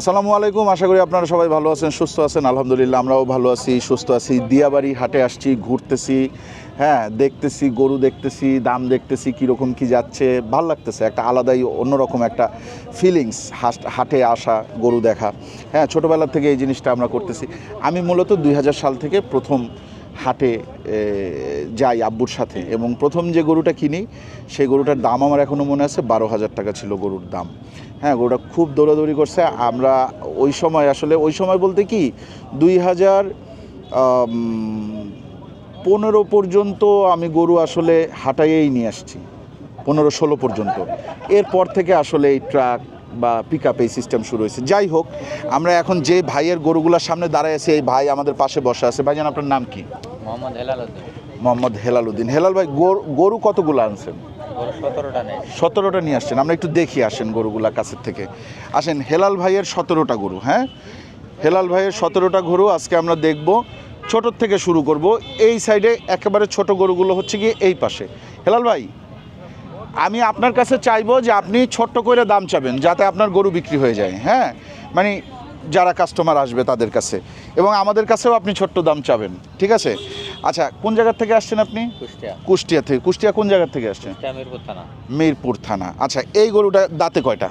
আসসালামু আলাইকুম, আশা করি আপনারা সবাই ভালো আছেন, সুস্থ আছেন, আলহামদুলিল্লাহ আমরাও ভালো আছি, সুস্থ আছি। দিয়াবাড়ি হাটে আসছি, ঘুরতেছি হ্যাঁ দেখতেছি, গরু দেখতেছি, দাম দেখতেছি, কীরকম কি যাচ্ছে, ভালো লাগতেছে, একটা আলাদাই, অন্যরকম একটা ফিলিংস হাটে আসা, গরু দেখা। হ্যাঁ ছোটোবেলা থেকে এই জিনিসটা আমরা করতেছি। আমি মূলত দুই হাজার সাল থেকে প্রথম হাটে যাই আব্বুর সাথে। এবং প্রথম যে গরুটা কিনি, সেই গরুটার দাম আমার এখনও মনে আছে বারো হাজার টাকা ছিল গরুর দাম। হ্যাঁ গরুটা খুব দৌড়াদৌড়ি করছে। আমরা ওই সময়, আসলে ওই সময় বলতে কি, দুই হাজার পনেরো পর্যন্ত আমি গরু আসলে হাটাইয়েই নিয়ে আসছি। পনেরো ষোলো পর্যন্ত। এরপর থেকে আসলে এই ট্রাক বা পিক আপ এই সিস্টেম শুরু হয়েছে। যাই হোক আমরা এখন যে ভাইয়ের গরুগুলোর সামনে দাঁড়ায় আছি এই ভাই আমাদের পাশে বসে আছে। ভাইজান আপনার নাম কি? মোহাম্মদ হেলাল উদ্দিন। মোহাম্মদ হেলাল উদ্দিন। হেলাল ভাই গরু কতগুলো আনছেন? সতেরোটা সতেরোটা নিয়ে আসছেন। আমরা একটু দেখি আসেন গরুগুলা কাছের থেকে। আসেন হেলাল ভাইয়ের সতেরোটা গরু হ্যাঁ? হেলাল ভাইয়ের সতেরোটা গরু আজকে আমরা দেখব। ছোটোর থেকে শুরু করব। এই সাইডে একেবারে ছোট গরুগুলো হচ্ছে গিয়ে এই পাশে। হেলাল ভাই আমি আপনার কাছে চাইব যে আপনি ছোট্ট করে দাম চাবেন যাতে আপনার গরু বিক্রি হয়ে যায় হ্যাঁ? মানে যারা কাস্টমার আসবে তাদের কাছে। এবং আমাদের কাছেও আপনি ছোট্ট দাম চাবেন ঠিক আছে? আচ্ছা কোন জায়গার থেকে আসছেন আপনি? কুষ্টিয়া। কুষ্টিয়া থেকে। কুষ্টিয়া কোন জায়গার থেকে আসছেন? মিরপুর থানা। মিরপুর থানা। আচ্ছা এই গরুটা দাঁতে কয়টা?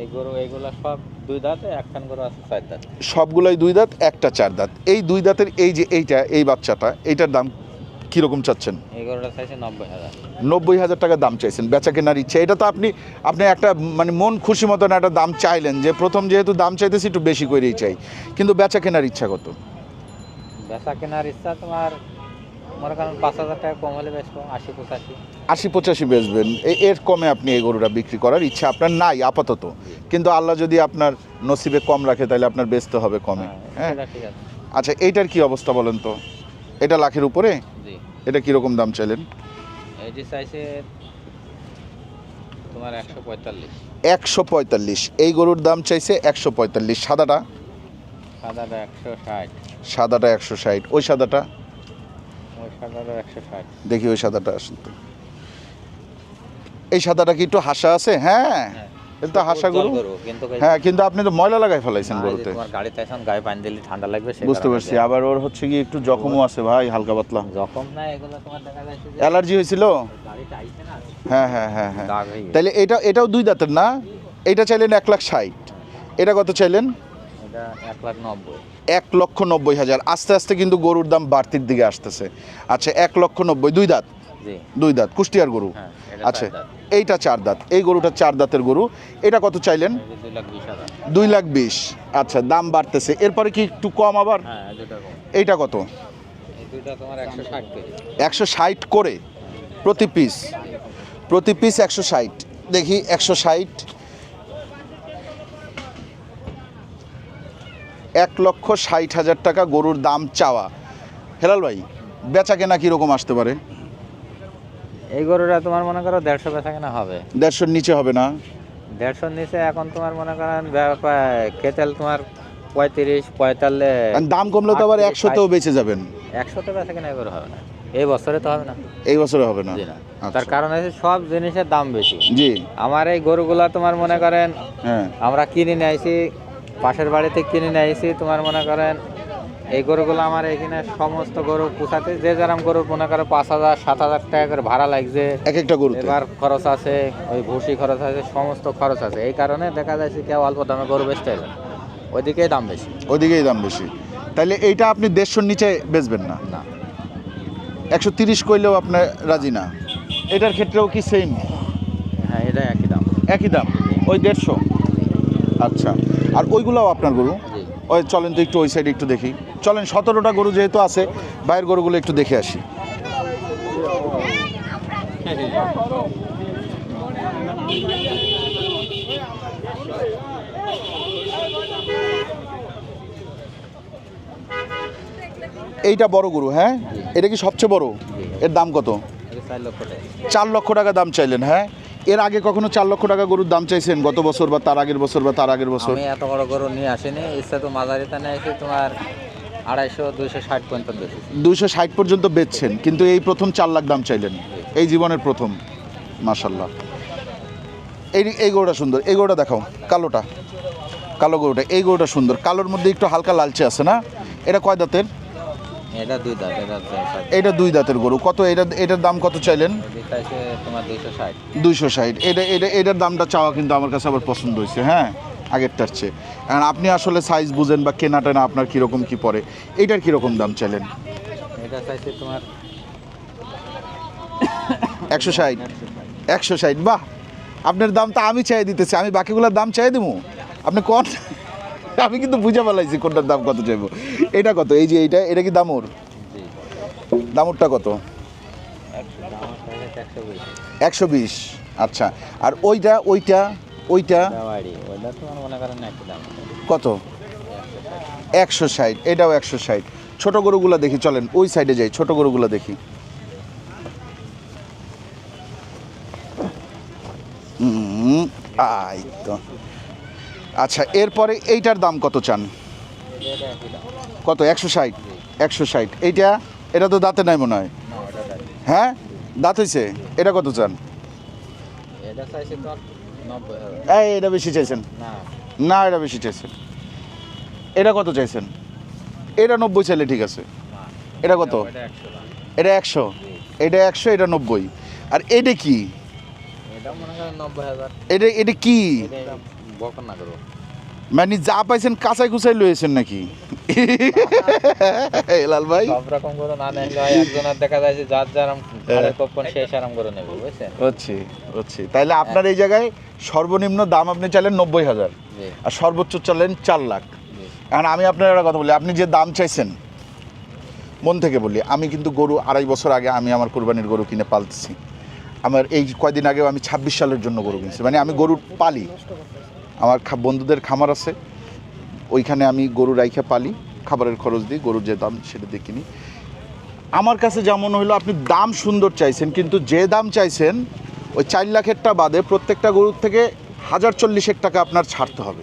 এই গরু এইগুলা সব দুই দাঁতে একখান গরু আছে চার দাঁত। সবগুলাই দুই দাঁত একটা চার দাঁত। এই দুই দাঁতের এই যে এইটা এই বাচ্চাটা এইটার দাম কীরকম চাচ্ছেন? নব্বই হাজার। টাকা দাম চাইছেন বেচা কেনার ইচ্ছে। এটা তো আপনি আপনি একটা মানে মন খুশি মতন একটা দাম চাইলেন যে প্রথম যেহেতু দাম চাইতেছি একটু বেশি করেই চাই। কিন্তু বেচা কেনার ইচ্ছা কত? বেচা কেনার ইচ্ছা তোমার মনে করেন পাঁচ হাজার টাকা কম হলে বেচবো আশি পঁচাশি। আশি পঁচাশি বেচবেন। এর কমে আপনি এই গরুটা বিক্রি করার ইচ্ছা আপনার নাই আপাতত। কিন্তু আল্লাহ যদি আপনার নসিবে কম রাখে তাহলে আপনার বেচতে হবে কমে। হ্যাঁ ঠিক আছে। আচ্ছা এইটার কি অবস্থা বলেন তো? এটা লাখের উপরে? এটা কীরকম দাম চাইলেন? চাইছে তোমার একশো পঁয়তাল্লিশ। একশো পঁয়তাল্লিশ। এই গরুর দাম চাইছে একশো পঁয়তাল্লিশ। সাদাটা? সাদাটা একশো ষাট। সাদাটা একশো ষাট। ওই সাদাটা? ওই সাদাটা একশো ষাট। দেখি ওই সাদাটা আসুন তো। এই সাদাটা কি একটু হাসা আছে? হ্যাঁ। এটা তো হাসা গরু হ্যাঁ কিন্তু আপনি তো ময়লা লাগাই ফেলাইছেন গরুতে। তোমার গাড়িতে এখন গায়ে পানি দিলে ঠান্ডা লাগবে বুঝতে পারছি। আবার ওর হচ্ছে কি একটু জখমও আছে ভাই হালকা পাতলা। যখন না এগুলো তোমার দেখা যাচ্ছে অ্যালার্জি হয়েছিল? হ্যাঁ হ্যাঁ হ্যাঁ হ্যাঁ। তাহলে এটা এটাও দুই দাঁতের না? এটা চাইলেন এক লাখ ষাট। এটা কত চাইলেন? এক লক্ষ নব্বই হাজার। আস্তে আস্তে কিন্তু গরুর দাম বাড়তির দিকে আসতেছে। আচ্ছা এক লক্ষ নব্বই দুই দাঁত। দুই দাঁত কুষ্টিয়ার গরু। হ্যাঁ আচ্ছা এইটা চার দাঁত। এই গরুটা চার দাঁতের গরু। এটা কত চাইলেন? দুই লাখ বিশ আচ্ছা দাম বাড়তেছে। এরপরে কি একটু কম আবার? হ্যাঁ এইটা কত? একশো ষাট করে প্রতি পিস। প্রতি পিস একশো ষাট। দেখি একশো ষাট। এক লক্ষ ষাট হাজার টাকা গরুর দাম চাওয়া। হেলাল ভাই বেচা কেনা কীরকম আসতে পারে? এই গরুটা তোমার মনে করো দেড়শো বেচা কেনা হবে। দেড়শোর নিচে হবে না? দেড়শোর নিচে এখন তোমার মনে করেন ব্যাপার- কেতেল তোমার পঁয়ত্রিশ পঁয়তাল্লিশ দাম কমলে তো আবার একশোতেও বেঁচে যাবেন। একশোতে বেচা কেনা এগুলো হবে না। এই বছরে তো হবে না। এই বছরে হবে না? আচ্ছা। তার কারণ হচ্ছে সব জিনিসের দাম বেশি। জি। আমার এই গরুগুলা তোমার মনে করেন হ্যাঁ। আমরা কিনে নিয়ে আইছি পাশের বাড়িতে কিনে নিয়ে আইছি তোমার মনে করেন এই গরুগুলো আমার এখানে সমস্ত গরু পোষাতে যে যেরকম গরু মনে করে পাঁচ হাজার সাত হাজার টাকা করে ভাড়া লাগছে। এক একটা গরু এবার খরচ আছে ওই ভুসি খরচ আছে সমস্ত খরচ আছে। এই কারণে দেখা যাচ্ছে কেউ অল্প দামে গরু বেচতে হবে ওইদিকেই দাম বেশি। ওদিকেই দাম বেশি। তাহলে এইটা আপনি দেড়শোর নিচে বেচবেন না? না। একশো তিরিশ করলেও আপনার রাজি না। এটার ক্ষেত্রেও কি সেম হ্যাঁ এটা একই দাম। একই দাম? ওই দেড়শো? আচ্ছা। আর ওইগুলোও আপনার গরু? ওই চলেন তো একটু ওই সাইডে একটু দেখি। চলেন, সতেরোটা গরু যেহেতু আছে, বাইরের গরুগুলো একটু দেখে আসি। এইটা বড় গরু হ্যাঁ? এটা কি সবচেয়ে বড়? এর দাম কত? চার লক্ষ টাকা দাম চাইলেন হ্যাঁ? এর আগে কখনো চার লক্ষ টাকা গরুর দাম চাইছেন? গত বছর বা তার আগের বছর বা তার আগের বছর? এত বড় গরু নিয়ে আসিনি, ইচ্ছা তো মাঝারিতে নিয়ে এসে তোমার আড়াইশো দুইশো ষাট পর্যন্ত বেশি ষাট পর্যন্ত বেচছেন কিন্তু এই প্রথম চার লাখ দাম চাইলেন। এই জীবনের প্রথম মাশাল্লাহ এই এই গরুটা সুন্দর। এই গরুটা দেখাও কালোটা। কালো গরুটা এই গরুটা সুন্দর। কালোর মধ্যে একটু হালকা লালচে আছে না? এটা কয় দাঁতের? এটা দুই দাঁত এটা এটা দুই দাঁতের গরু। কত এটা এটার দাম কত চাইলেন? দুইশো ষাট। এটা এটা এটার দামটা চাওয়া কিন্তু আমার কাছে আবার পছন্দ হয়েছে হ্যাঁ? আগেরটার চেয়ে। কারণ আপনি আসলে সাইজ বুঝেন বা কেনাটা না আপনার কীরকম কী পড়ে এইটার কীরকম দাম চাইলেন? এটা চাইছে তোমার একশো ষাট। একশো ষাট বাহ! আপনার দামটা আমি চাই দিতেছি আমি বাকিগুলোর দাম চাই দেবো আপনি কোন আমি কিন্তু বুঝে ফেলাইছি কোনটার দাম কত চাইব। এটা কত? এই যে এইটা এটা কি দামর? দামরটা কত? একশো বিশ। আচ্ছা আর ওইটা ওইটা ওইটা? কত? একশো ষাট এটাও একশো ষাট। ছোটো গরুগুলো দেখি চলেন ওই সাইডে যাই ছোটো গরুগুলো দেখি। আই তো। আচ্ছা এরপরে এইটার দাম কত চান? কত একশো ষাট? একশো ষাট। এইটা? এটা তো দাঁতে নাই মনে হয়। হ্যাঁ? দাঁত হয়েছে এটা কত চান? এটা এই এটা বেশি চাইছেন? না। না এটা বেশি চাইছেন। এটা কত চাইছেন? এটা নব্বই চাইলে ঠিক আছে। এটা কত? এটা একশো এটা একশো? এটা নব্বই। আর এটা কি? এটা এটা কি? করব মানে যা পাইছেন কাঁচাই কুচাই লয়েছেন নাকি? এই লাল ভাই। সব রকম করে না হয় একজনের দেখা যায় যে যার যার কখন শেষ আরাম করে নেবে বুঝছেন? হচ্ছে হচ্ছে তাইলে আপনার এই জায়গায় সর্বনিম্ন দাম আপনি চাইলেন নব্বই হাজার আর সর্বোচ্চ চাইলেন চার লাখ। কারণ আমি আপনার একটা কথা বলি আপনি যে দাম চাইছেন মন থেকে বলি আমি কিন্তু গরু আড়াই বছর আগে আমি আমার কোরবানির গরু কিনে পালতেছি। আমার এই কয়দিন আগেও আমি ছাব্বিশ সালের জন্য গরু কিনছি মানে আমি গরু পালি। আমার খা- বন্ধুদের খামার আছে। ওইখানে আমি গরু রাইখা পালি খাবারের খরচ দিই গরুর যে দাম সেটা দিয়ে কিনি আমার কাছে যেমন হলো আপনি দাম সুন্দর চাইছেন কিন্তু যে দাম চাইছেন ওই চার লাখেরটা বাদে প্রত্যেকটা গরুর থেকে হাজার চল্লিশেক টাকা আপনার ছাড়তে হবে।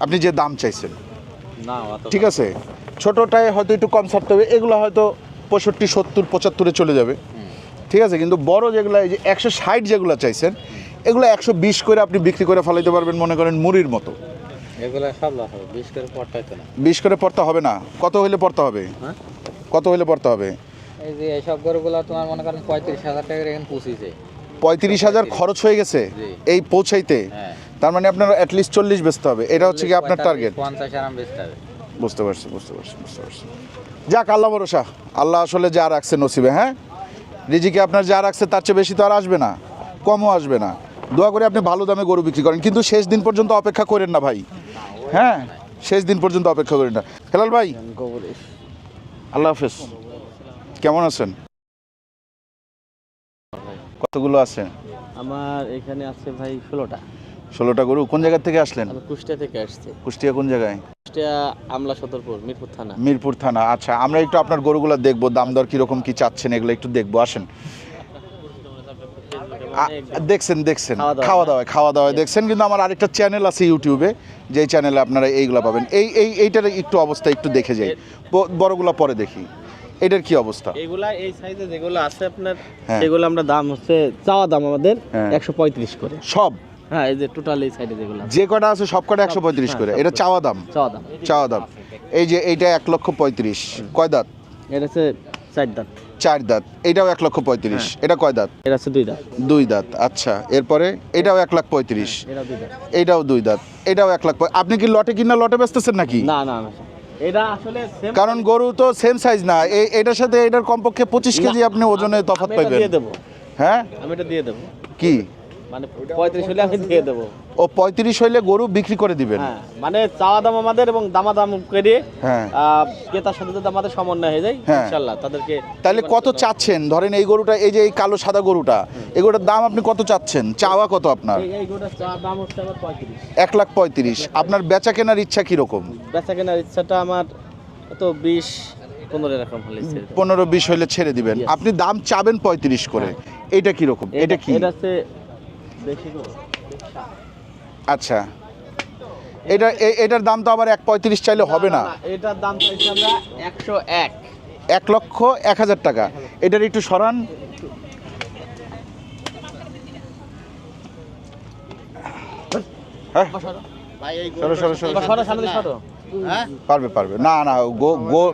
আপনি যে দাম চাইছেন। ঠিক আছে? ছোটোটায় হয়তো একটু কম ছাড়তে হবে এগুলো হয়তো পঁয়ষট্টি সত্তর পঁচাত্তরে চলে যাবে। ঠিক আছে? কিন্তু বড় যেগুলো এই যে একশো ষাট যেগুলো চাইছেন এগুলো একশো বিশ করে আপনি বিক্রি করে ফেলাইতে পারবেন মনে করেন মুড়ির মতো। বিশ করে পড়তে হবে না। কত হইলে পড়তে হবে? হ্যাঁ? কত হইলে পড়তে হবে? এই যে এইসব গরুগুলো তোমার মনে করেন পঁয়ত্রিশ হাজার টাকার এখানে পুষিছে। পঁয়ত্রিশ হাজার খরচ হয়ে গেছে এই পৌঁছাইতে? হ্যাঁ। তার মানে আপনার অ্যাটলিস্ট চল্লিশ বেচতে হবে। এটা হচ্ছে কি আপনার টার্গেট পঞ্চাশ আরাম বেচতে হবে। বুঝতে পারছি বুঝতে পারছি বুঝতে পারছি। যাক আল্লাহ ভরসা। আল্লাহ আসলে যা রাখছে নসিবে হ্যাঁ? রিজিকে আপনার যা রাখছে তার চেয়ে বেশি তো আর আসবে না। কমও আসবে না। দোয়া করে আপনি ভালো দামে গরু বিক্রি করেন। কিন্তু শেষ দিন পর্যন্ত অপেক্ষা করেন না ভাই। হ্যাঁ? শেষ দিন পর্যন্ত অপেক্ষা করেন না। হেলাল ভাই। আল্লাহ হাফেজ। কেমন আছেন? কতগুলো আছে? আমার এখানে আছে ভাই ষোলোটা। ষোলোটা গরু। কোন জায়গা থেকে আসলেন? আমি কুষ্টিয়া থেকে আসছি। কুষ্টিয়া কোন জায়গায়? কুষ্টিয়া আমলা সদরপুর মিরপুর থানা। মিরপুর থানা। আচ্ছা আমরা একটু আপনার গরুগুলো দেখব। দাম দর কীরকম কি চাচ্ছেন এগুলো একটু দেখব। আসেন। দেখছেন দেখছেন। খাওয়া দাওয়া। খাওয়া দাওয়া দেখছেন কিন্তু আমার আরেকটা চ্যানেল আছে ইউটিউবে যেই চ্যানেলে আপনারা এইগুলো পাবেন। এই এই এইটার একটু অবস্থা একটু দেখে যাই। বড়গুলো পরে দেখি। এটার কি অবস্থা? এগুলা এই সাইজে যেগুলো আছে আপনার হ্যাঁ। সেগুলো আমরা দাম হচ্ছে চাওয়া দাম আমাদের হ্যাঁ। একশো পঁয়ত্রিশ করে। সব? হ্যাঁ এই যে টোটাল এই সাইডে যেগুলো যে কটা আছে সব কটা একশো পঁয়ত্রিশ করে। হ্যাঁ, এটা চাওয়া দাম? চাওয়া দাম। চাওয়া দাম। এই যে এইটা এক লক্ষ পঁয়ত্রিশ। কয় দাঁত? এটা হচ্ছে চার দাঁত। চার দাঁত। এটাও এক লক্ষ পঁয়ত্রিশ। হ্যাঁ। এটা কয় দাঁত? এটা দুই দাঁত। দুই দাঁত। আচ্ছা এরপরে এটাও এক লাখ পঁয়ত্রিশ। এটাও দুই দাঁত। এটাও এক লাখ আপনি কি লটে কিনা লটে বেচতেছেন নাকি? না না না এটা আসলে কারণ গরু তো সেম সাইজ না। এই এটার সাথে এটার কমপক্ষে পঁচিশ কেজি আপনি ওজনে তফাৎ পাইবেন। হ্যাঁ? আমি এটা দিয়ে দেবো। কি? মানে পঁয়ত্রিশ হলে আমি দিয়ে দেবো। ও পঁয়ত্রিশ হইলে গরু বিক্রি করে দিবেন? হ্যাঁ মানে চাওয়া দাম আমাদের এবং দামা দাম করে হ্যাঁ। ক্রেতার সাথে যদি আমাদের সমন্বয় হয়ে যায় হ্যাঁ। ইনশাল্লাহ তাদেরকে তাহলে কত চাচ্ছেন? ধরেন এই গরুটা এই যে এই কালো সাদা গরুটা এই গরুটার দাম আপনি কত চাচ্ছেন? চাওয়া কত আপনার? এই এই দাম হচ্ছে আমার পঁয়ত্রিশ। এক লাখ পঁয়ত্রিশ। আপনার বেচা কেনার ইচ্ছা কীরকম? বেচা কেনার ইচ্ছাটা আমার তো বিশ পনেরো বিশ হইলে ছেড়ে দিবেন। আপনি দাম চাবেন পঁয়ত্রিশ করে। এটা কীরকম? এটা কি? এটা হচ্ছে। আচ্ছা। এটা এ- এটার দাম তো আবার এক পঁয়ত্রিশ চাইলে হবে না। এটার দাম একশো এক। এক লক্ষ এক হাজার টাকা। এটার একটু সরান। হ্যাঁ। সরো সরো সরো। এবার সরো সামনে সরো। পারবে পারবে। না না গো গো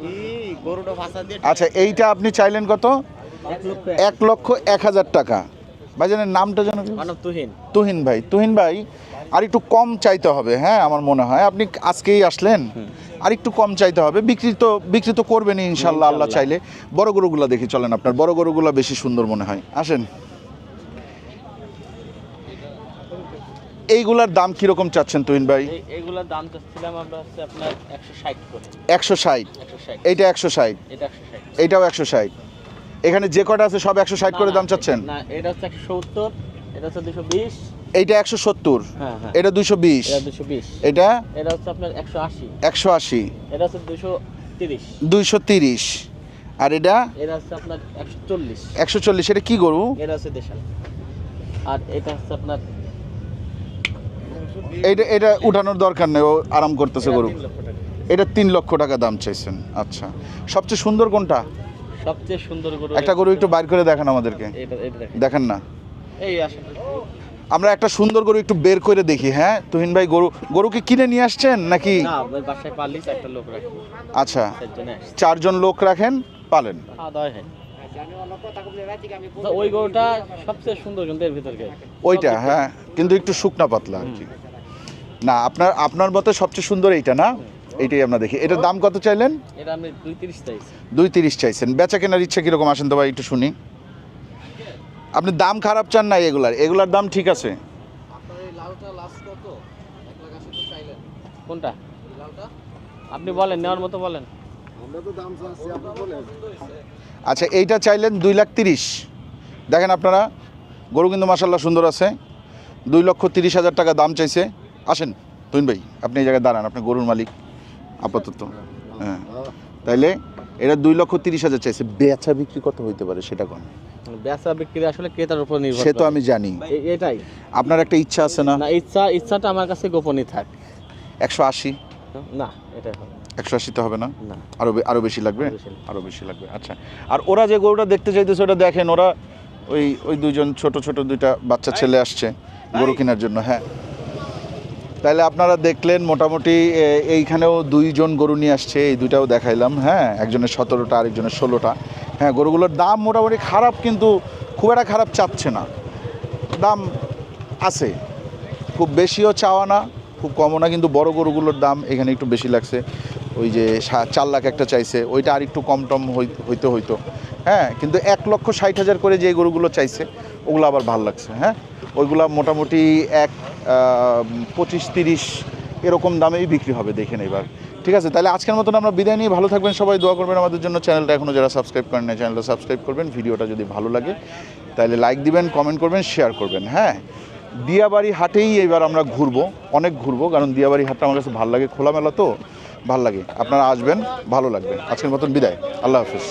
আচ্ছা এইটা আপনি চাইলেন কত? এক লক্ষ এক হাজার টাকা। ভাইজানের নামটা যেন তুহিন। তুহিন ভাই। তুহিন ভাই আর একটু কম চাইতে হবে হ্যাঁ আমার মনে হয়। আপনি আজকেই আসলেন আর একটু কম চাইতে হবে। বিক্রি তো বিক্রি তো করবেনই ইনশাল্লাহ আল্লাহ চাইলে। বড় গরুগুলো দেখি চলেন আপনার। বড় গরুগুলো বেশি সুন্দর মনে হয়। আসেন। এইগুলার দাম কীরকম চাচ্ছেন তুহিন ভাই? এই এইগুলোর দাম চাচ্ছিলাম আমরা হচ্ছে আপনার একশো ষাট করে। একশো ষাট। এইটা একশো ষাট। এটা একশো ষাট। এইটাও একশো ষাট। এখানে যে কটা আছে সব একশো ষাট করে দাম চাচ্ছেন? না এটা হচ্ছে একশো সত্তর এটা হচ্ছে দুশো বিশ। এইটা একশো সত্তর হ্যাঁ হ্যাঁ। এটা দুশো বিশ। এটা এটা? এটা হচ্ছে আপনার একশো আশি। একশো আশি। এটা হচ্ছে দুশো তিরিশ। দুইশো তিরিশ। আর এটা? এটা হচ্ছে আপনার একশো চল্লিশ। একশো চল্লিশ এটা কি গরু? এটা হচ্ছে দেশাল। আর এটা হচ্ছে আপনার এইটা এটা উঠানোর দরকার নেই ও আরাম করতেছে গরু। এটা তিন লক্ষ টাকা দাম চাইছেন আচ্ছা। সবচেয়ে সুন্দর কোনটা? সবচেয়ে সুন্দর গরু একটা গরু একটু বাইর করে দেখান আমাদেরকে। এটা দেখেন। না। এই আমরা একটা সুন্দর গরু একটু বের করে দেখি হ্যাঁ? তুহিন ভাই গরু গরুকে কিনে নিয়ে আসছেন নাকি? না ওই বাসায় পারলিস একটা লোক রাখি আচ্ছা। চারজন লোক রাখেন পালেন। খাওয়া দাওয়া তো ওই গরুটা সবচেয়ে সুন্দর কিন্তু এর ভিতর ওইটা হ্যাঁ কিন্তু একটু শুকনা পাতলা আর কি। না আপনার আপনার মতে সবচেয়ে সুন্দর এইটা না? এইটাই আমরা দেখি। এটার দাম কত চাইলেন? এটা আমি দুই তিরিশ চাইছি। দুই তিরিশ চাইছেন। বেচা কেনার ইচ্ছা কীরকম? আসেন তো ভাই একটু শুনি। আপনি দাম খারাপ চান না এগুলার? এগুলার দাম ঠিক আছে। কোনটা? আপনি বলেন নেওয়ার মতো বলেন। আচ্ছা এইটা চাইলেন দুই লাখ তিরিশ। দেখেন আপনারা গরু কিন্তু মাসাল্লাহ সুন্দর আছে। দুই লক্ষ তিরিশ হাজার টাকা দাম চাইছে। আসেন তুইন ভাই আপনি এই জায়গায় দাঁড়ান আপনি গরুর মালিক। আপাতত হ্যাঁ। তাইলে এটা দুই লক্ষ তিরিশ হাজার চাইছে। বেচা বিক্রি কত হইতে পারে সেটা কোন? বেচা বিক্রি আসলে ক্রেতার উপর নির্ভর সে তো আমি জানি। এটাই। আপনার একটা ইচ্ছা আছে না? না ইচ্ছা ইচ্ছাটা আমার কাছে গোপনই থাক। একশো আশি? না হবে একশো আশিতে হবে না? না। আরও বে- আরও বেশি লাগবে? বেশি লাগবে। আরও বেশি লাগবে আচ্ছা। আর ওরা যে গরুটা দেখতে চাইতেছে ওটা দেখেন ওরা ওই ওই দুজন ছোট ছোট দুইটা বাচ্চা ছেলে আসছে গরু কেনার জন্য হ্যাঁ। তাহলে আপনারা দেখলেন মোটামুটি এইখানেও দুইজন গরু নিয়ে আসছে, এই দুইটাও দেখাইলাম হ্যাঁ? একজনের সতেরোটা, আরেকজনের ষোলোটা। হ্যাঁ গরুগুলোর দাম মোটামুটি খারাপ, কিন্তু খুব একটা খারাপ চাচ্ছে না। দাম আছে। খুব বেশিও চাওয়া না, খুব কমও না, কিন্তু বড় গরুগুলোর দাম এখানে একটু বেশি লাগছে। ওই যে চার লাখ একটা চাইছে, ওইটা আর একটু কম টম হই- হইতে, হইতো। হ্যাঁ কিন্তু এক লক্ষ ষাট হাজার করে যে গরুগুলো চাইছে, ওগুলো আবার ভালো লাগছে হ্যাঁ? ওইগুলো মোটামুটি এক পঁচিশ, তিরিশ এরকম দামেই বিক্রি হবে দেখেন এবার। ঠিক আছে, তাহলে আজকের মতন আমরা বিদায় নিয়ে ভালো থাকবেন, সবাই দোয়া করবেন আমাদের জন্য। চ্যানেলটা এখনও যারা সাবস্ক্রাইব করেন না চ্যানেলটা সাবস্ক্রাইব করবেন, ভিডিওটা যদি ভালো লাগে, তাহলে লাইক দিবেন কমেন্ট করবেন শেয়ার করবেন হ্যাঁ? দিয়াবাড়ি হাটেই এবার আমরা ঘুরবো, অনেক ঘুরবো, কারণ দিয়াবাড়ি হাটটা আমার কাছে ভালো লাগে, খোলামেলা তো, ভালো লাগে। আপনারা আসবেন, ভালো লাগবে। আজকের মতন বিদায়, আল্লাহ হাফিজ।